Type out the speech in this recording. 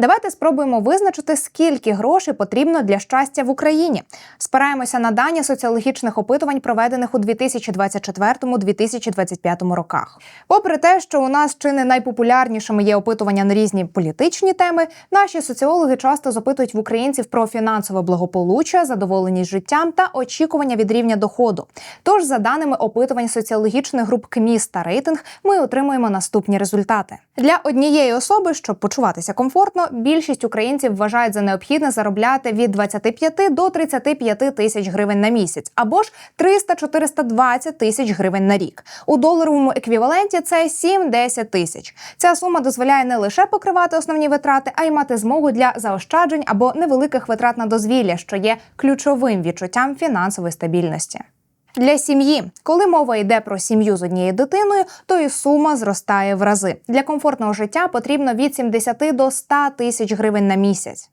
Давайте спробуємо визначити, скільки грошей потрібно для щастя в Україні. Спираємося на дані соціологічних опитувань, проведених у 2024-2025 роках. Попри те, що у нас чи не найпопулярнішими є опитування на різні політичні теми, наші соціологи часто запитують в українців про фінансове благополуччя, задоволеність життям та очікування від рівня доходу. Тож, за даними опитувань соціологічних груп КМІС та рейтинг, ми отримуємо наступні результати для однієї особи, щоб почуватися комфортно, більшість українців вважають за необхідне заробляти від 25 до 35 тисяч гривень на місяць, або ж 300-420 тисяч гривень на рік. У доларовому еквіваленті це 7-10 тисяч. Ця сума дозволяє не лише покривати основні витрати, а й мати змогу для заощаджень або невеликих витрат на дозвілля, що є ключовим відчуттям фінансової стабільності. Для сім'ї, коли мова йде про сім'ю з однією дитиною, то і сума зростає в рази. Для комфортного життя потрібно від 70 до 100 тисяч гривень на місяць.